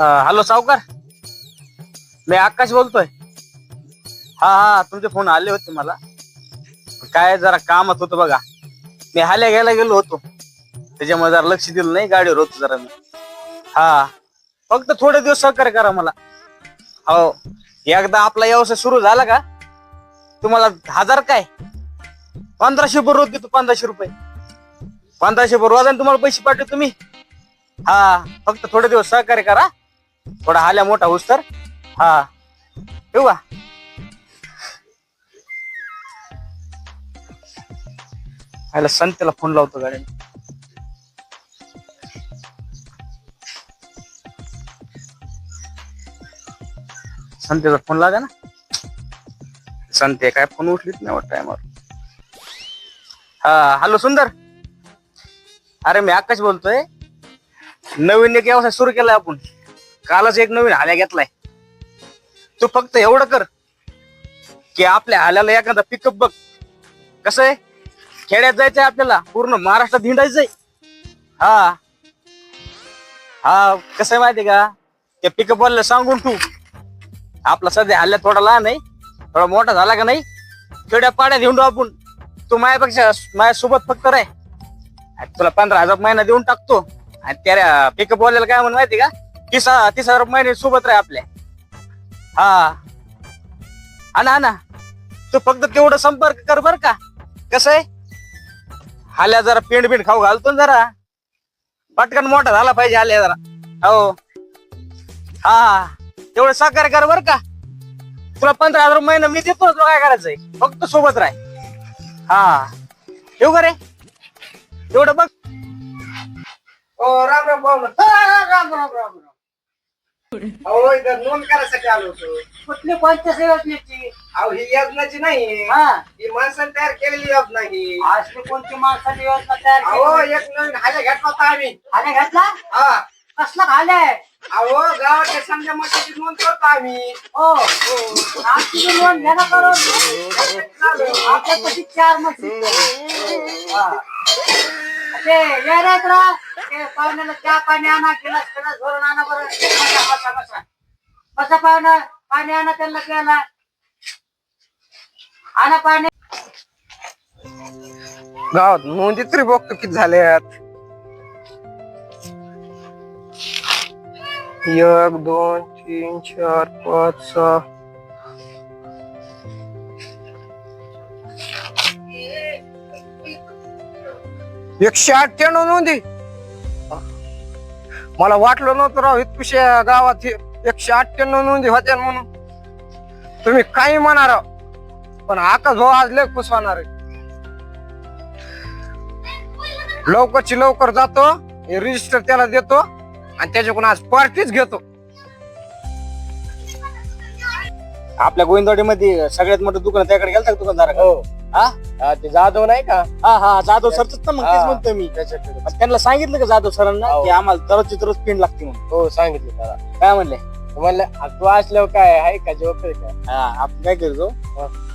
Hello सावकार. मी आकाश बोलतोय. हा हा तुमचे फोन आले होते मला. काय जरा कामात होतं बघा. मी हाल्या घ्यायला गेलो होतो. त्याच्यामुळे जरा लक्ष दिलं नाही गाडीवर होतो जरा मी. हा फक्त थोडे दिवस सहकार्य करा मला. हो एकदा आपला व्यवसाय सुरू झाला का? तुम्हाला हजार काय? पंधराशे रुपये रोज देतो पंधराशे रुपये. पंधराशे रुपये रोजाने तुम्हाला पैसे पाठवतो तुम्ही हा फक्त थोडे दिवस सहकार्य करा. थोडा हाल्या मोठा होस तर. हा. ठेवू का? आयला संतेला फोन लावतो गाडी संतेचा फोन लागा ना. संते काय फोन उठलीच नाही टायमावर. हा हॅलो सुंदर. अरे मी आकाश बोलतोय. नवीन एक व्यवसाय सुरू केलाय आपण. कालच एक नवीन हाल्या घेतलाय. तू फक्त एवढं कर की आपल्या हाल्याला एखादा पिकअप बघ. कसं आहे? खेड्यात जायचंय आपल्याला पूर्ण महाराष्ट्रात हिंडायचंय. हा. हा कसं आहे माहितीये का? त्या पिकअप वाल्याला सांगून तू आपला सध्या हल्ल्या थोडा लहान आहे थोडा मोठा झाला का नाही? खेड्या पाड्यात हिंडू आपण. तू माझ्यापेक्षा माझ्यासोबत फक्त राह. तुला पंधरा हजार महिना देऊन टाकतो. आणि त्या पिकअप वाल्याला काय म्हणून माहिती का? तीस तीस हजार महिने सोबत राह आपल्या. हा. आणा ना ना तू फक्त तेवढं संपर्क कर बर का. कसं आहे? हाल्या जरा पेंड बिंड खाऊ घालतो ना जरा. पटकन मोठा झाला पाहिजे हाल्या जरा. हो. हा. तेवढं साकार कर बर का. तुला पंधरा हजार महिना मी देतो तुला काय करायचंय? फक्त सोबत राह हा. येऊ का रे? तेवढं बघ. राम राम हा, राम राम राम राम. अहो इथं नोंद करायसाठी आलो होतो. कुठली कोणत्या सेवकची अहो ही योजनाची नाही. हा. ही माणसाने तयार केलेली योजना ही. असली कोणती माणसाची योजना तयार अहो केली? एक नवीन हाल्या घेतला होता आम्ही. खाणे घातला? हा. कसला खाले अहो गावाच्या समजा मशीची नोंद करतो आम्ही. हो. आमची बी नोंद घ्या ना करून. आपल्या कशी चार मशीन. ते ते पाहुण्याला चहा पाणी आणा आणा बरं. बसा बसा बसा. बसा पाहुणं. पाणी आणा त्यांना प्यायला. आणा पाणी. गावात नोंदी तरी बघतो किती झाल्यात. एक दोन तीन चार पाच सहा एकशे अठ्ठ्याण्णव नोंदी मला वाटलं नव्हतं राव इतकुशा गावात हे एकशे अठ्ठ्याण्णव नोंदी होत्या म्हणून. तुम्ही काही म्हणा राव पण आकाश भाऊ आज लय खुश होणार आहे. लवकरची लवकर जातो हे रजिस्टर त्याला देतो आणि त्याच्याकडून आज पार्टीच घेतो. आपल्या गोविंदवाडीमध्ये सगळ्यात मोठं दुकान त्याकडे गेलता का दुकानदार हो. हा? ते जाधव नाही का? हा हा जाधव सरच ना मग तेच हा. म्हणतोय मी. पण त्यांना सांगितलं का जाधव सरांना हो. की आम्हाला दररोजची दररोज पिंड लागते म्हणून? हो सांगितलं त्याला. काय म्हणले? म्हणलं तू असल्यावर काय आहे का जोक काय हा आपण काय करतो?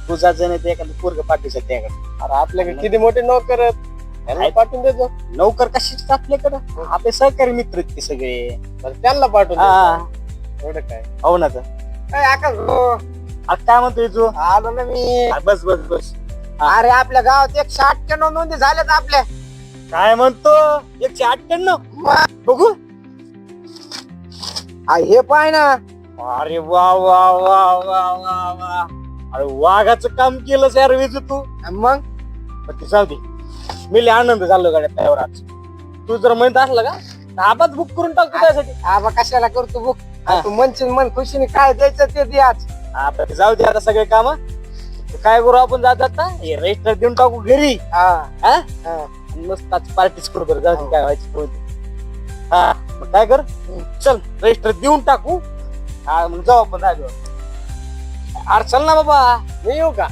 तू नाही ते एखादं पोरग पाठवायचं त्याकडे अरे आपल्याकडे किती मोठे नोकर आहेत. त्यांना. पाठवून देतो. नोकर कशीच आपल्याकडं? आपले सहकारी मित्र आहेत ते सगळे. बरं, त्यांना पाठवून हा. एवढं काय? हो ना तर. काय आकाश भाऊ, आता काय म्हणतोय तू? आलो ना मी. हा, बस बस बस. अरे आपल्या गावात एकशे अठ्ठ्याण्णव नोंदी झाल्यात आपल्या. काय म्हणतो? एकशे अठ्ठ्याण्णव? बघू. आ, हे पाय ना. अरे वा वा वा वा वा वा. अरे वाघाचं काम केलं यार विजू तू. मग? पण ते जाऊ दे. मी लय आनंद झालो गाड्या त्यावर आज तू जर म्हणत असला का तर आबाच बुक करून टाकतो त्यासाठी. आबा कशाला करतो बुक हा. तू म्हणशील मन खुशीने काय द्यायचं ते दे आज. आता ते जाऊ दे आता सगळे काम. काय करू आपण जात आता हे रजिस्टर देऊन टाकू घरी हा हा हा. आज पार्टीच करू बरं जाऊ दे काय व्हायचं दे. हा मग काय कर चल रजिस्टर देऊन टाकू हा मग जाऊ आपण जागेवर अरे चल ना बाबा मी येऊ का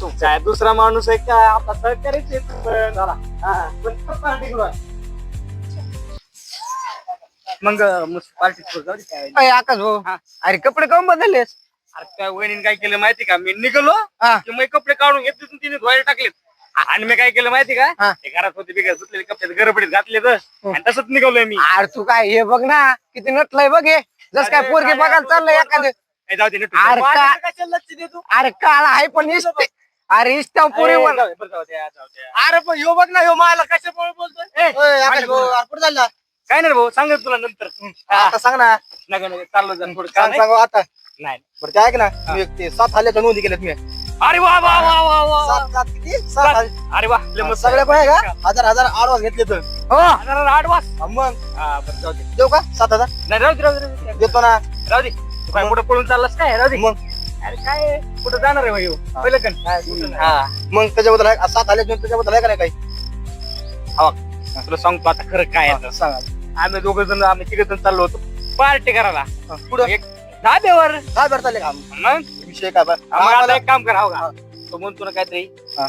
तू काय दुसरा माणूस आहे काय आपला सहकार्यच आहे तू बरं, चला. हा, पण पार्टी करू आज. मग पार्टी करू जाऊ दे काय व्हायचं. अय, आकाश भाऊ हा. अरे कपडे काऊन बदललेस अरे काय वहिनीने काय केलं माहिती का? मी निघालो हा. की मग कपडे काढून घेतले तिने धुवायला टाकलेत. आणि मी काय केलं माहिती का? हा. ते घरात होते बिघात धुतलेले कपड्यात गरबडीत घातले तर आणि तसंच निघालोय मी. अरे तू काय हे बघ ना किती नटलंय बघ हे. जस काय अरे, पोरगे बघायला चाललंय एखादं. जाऊ दे. अरे का- कशाला लक्ष देतो? अरे काळा आहे पण इष्ट अरे इष्ट पोरी म्हण जाऊ दे, बरं, जाऊ द्या, जाऊ द्या. अरे पण ह्यो बघ ना ह्यो मला कशामुळे बोलतोय? आकाश भाऊ, अरे कुठं चालला? काय नाही रे भाऊ सांगत तुला नंतर. हा, आता सांग ना. नका नका चाललो जा थोडं सांग काम सांग आता. नाही बरं ते ऐक ना मी एक ते सात हल्ल्याच्या नोंदी केल्यात मी. अरे वा वा वा वा वा. वा. सात सात किती? सात हल्ले. अरे वा लय मस्त. सगळे पण आहे का? हजार हजार आडवास घेतले तर. हो हजार आठ वाज हा, मग. हा बरं जाऊ दे. देऊ का? सात हजार. नाही राहू दे राहू दे, राहू दे. देतो ना. राहू दे. तू काय कुठं पळून चाललास काय? राहू दे. मग. अरे काय? कुठं जाणार आहे हा. पहिलं कण. कुठं नाही. हा. मग त्याच्याबद्दल आहे सात हल्ल्याच्या त्याच्याबद्दल आहे का नाही काही? हा तुला सांगतो आता खरं काय आहे तर. सांग. आम्ही दोघ जण आम्ही तिघ जण चाललो होतो. पार्टी करायला. कुठं? एक धाब्यावर काय बरं चालले का मग? विषय काय बरं आम्हाला आता आम्हाला- एक काम करा हो का? तो म्हणतो ना काहीतरी हा.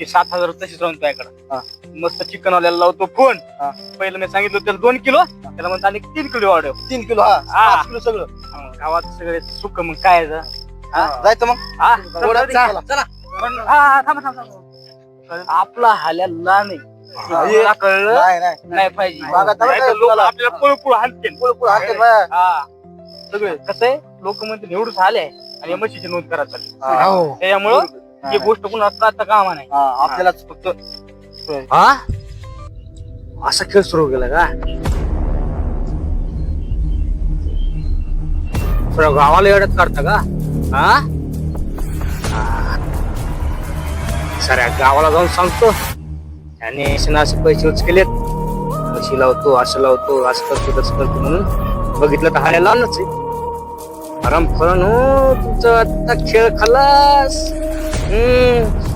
ते सात हजार तशीच राहून हा. तुझ्याकडं मस्त चिकन वाल्याला लावतो फोन. हा. पहिलं मी सांगितलं त्याला दोन किलो. त्याला म्हणतो आणि तीन किलो ऑर्डर. तीन किलो हा. हा. पाच किलो सगळं. गावात सगळे सुक मग काय आहे? हा? जायचं मग? हा, चला, चला. चला. पण हा, हा, थांबा, थांबा, थांबा. आपला हाल्याला नाही कळलं? नाही नाही. नाही पाहिजे. बघा, तर नाही तर काय लोक झालं? आपल्याला पळू पळू हाणतील. पुढे हाणतील बाया. हा. सगळे कसं आहे लोक म्हणते एवढंच आले आणि या म्हशीची नोंद करायला चालली. हा. त्याच्यामुळं ही. गोष्ट कुणा आता कामा नाही. हा, आपल्यालाच फक्त हा? असा खेळ सुरू केला का? गावाला एवढ्यात काढता का? हा. साऱ्या गावाला जाऊन सांगतो. आणि असे पैसे उचकेलेत म्हशी लावतो असं लावतो असं करतो तसं करतो म्हणून. बघितलं तर हाऱ्या लावलंच आहे. आराम करून हो तुमचा आता खेळ खलास. हम्म.